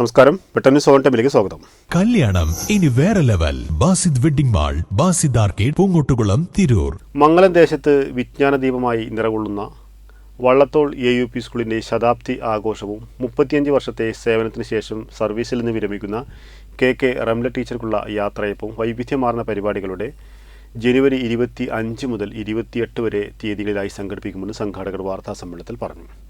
നമസ്കാരം. പെട്ടെന്ന് സോൺ ടൈമിലേക്ക് സ്വാഗതം. കല്യാണം. ഇനി വേറെ level. Basid wedding mall Basid arcade Poongottukulam Tirur. Mangalam ദേശത്ത് വിജ്ഞാനദീപമായി നിറകൊള്ളുന്ന വള്ളത്തോൾ എ യു പി സ്കൂളിന്റെ ശതാബ്ദി ആഘോഷവും മുപ്പത്തിയഞ്ച് വർഷത്തെ സേവനത്തിന് ശേഷം സർവീസിൽ നിന്ന് വിരമിക്കുന്ന കെ കെ റംല ടീച്ചർക്കുള്ള യാത്രയപ്പും വൈവിധ്യമാർന്ന പരിപാടികളുടെ ജനുവരി ഇരുപത്തി അഞ്ച് മുതൽ ഇരുപത്തിയെട്ട് വരെ തീയതികളിലായി സംഘടിപ്പിക്കുമെന്ന് സംഘാടകർ വാർത്താ സമ്മേളനത്തിൽ പറഞ്ഞു.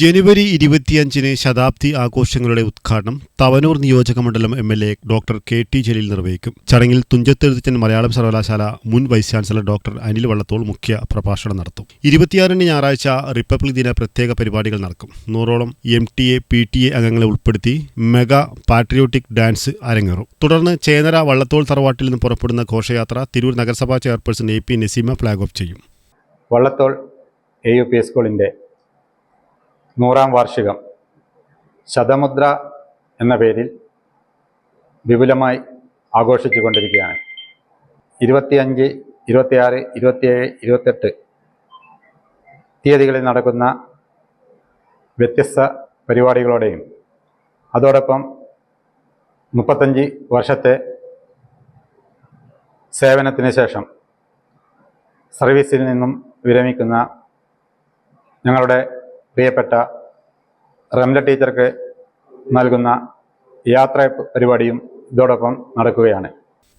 ജനുവരി ഇരുപത്തിയഞ്ചിന് ശതാബ്ദി ആഘോഷങ്ങളുടെ ഉദ്ഘാടനം തവനൂർ നിയോജക മണ്ഡലം M L A doctor K T Jaleel നിർവഹിക്കും. ചടങ്ങിൽ തുഞ്ചത്തെഴുത്തച്ഛൻ മലയാളം സർവകലാശാല മുൻ vice chancellor doctor Anil Vallathol മുഖ്യ പ്രഭാഷണം നടത്തും. ഇരുപത്തിയാറിന് ഞായറാഴ്ച റിപ്പബ്ലിക് ദിന പ്രത്യേക പരിപാടികൾ നടക്കും. നൂറോളം M T A P T A അംഗങ്ങളെ ഉൾപ്പെടുത്തി മെഗാ പാട്രിയോട്ടിക് ഡാൻസ് അരങ്ങേറും. തുടർന്ന് ചേനര വള്ളത്തോൾ തറവാട്ടിൽ നിന്ന് പുറപ്പെടുന്ന ഘോഷയാത്ര തിരൂർ നഗരസഭാ chairperson A P Naseema flag off ചെയ്യും. വള്ളത്തോൾ എ യു പി സ്കൂളിന്റെ നൂറാം വാർഷികം. ശതമുദ്ര എന്ന പേരിൽ വിപുലമായി ആഘോഷിച്ചു കൊണ്ടിരിക്കുകയാണ് ഇരുപത്തിയഞ്ച് ഇരുപത്തിയാറ് ഇരുപത്തിയേഴ് ഇരുപത്തെട്ട് തീയതികളിൽ നടക്കുന്ന വ്യത്യസ്ത പരിപാടികളോടെയും അതോടൊപ്പം മുപ്പത്തഞ്ച് വർഷത്തെ സേവനത്തിന് ശേഷം സർവീസിൽ നിന്നും വിരമിക്കുന്ന ഞങ്ങളുടെ പ്രിയപ്പെട്ട റംല ടീച്ചർക്ക് നൽകുന്ന യാത്ര പരിപാടിയും ഇതോടൊപ്പം നടക്കുകയാണ്.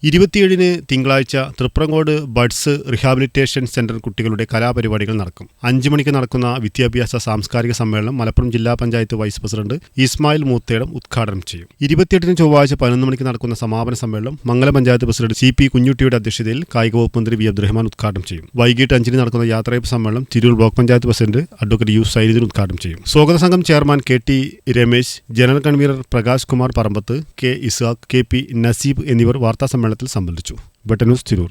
ഇരുപത്തിയേഴിന് തിങ്കളാഴ്ച തൃപ്രങ്ങോട് ബഡ്സ് റിഹാബിലിറ്റേഷൻ സെന്റർ കുട്ടികളുടെ കലാപരിപാടികൾ നടക്കും. അഞ്ചു മണിക്ക് നടക്കുന്ന വിദ്യാഭ്യാസ സാംസ്കാരിക സമ്മേളനം മലപ്പുറം ജില്ലാ പഞ്ചായത്ത് വൈസ് പ്രസിഡന്റ് ഇസ്മായിൽ മൂത്തേടം ഉദ്ഘാടനം ചെയ്യും. ഇരുപത്തിയെട്ടിന് ചൊവ്വാഴ്ച പതിനൊന്ന് മണിക്ക് നടക്കുന്ന സമാപന സമ്മേളനം Mangala panchayat president C P കുഞ്ഞുട്ടിയുടെ അധ്യക്ഷതയിൽ കായിക വകുപ്പ് മന്ത്രി വി അബ്ദുറഹ്മാൻ ഉദ്ഘാടനം ചെയ്യും. വൈകിട്ട് അഞ്ചിന് നടക്കുന്ന യാത്രയപ്പ് സമ്മേളനം Tirur block panchayat president advocate U Zainudheen ഉദ്ഘാടനം ചെയ്യും. സ്വാഗത സംഘം chairman K T Ramesh general convener Prakash Kumar Parambath K Isaq K P Naseeb എന്നിവർ വാർത്താ സമ്മേളനത്തിൽ സംബന്ധിച്ചു. ബട്ടനൂസ് തിരൂർ.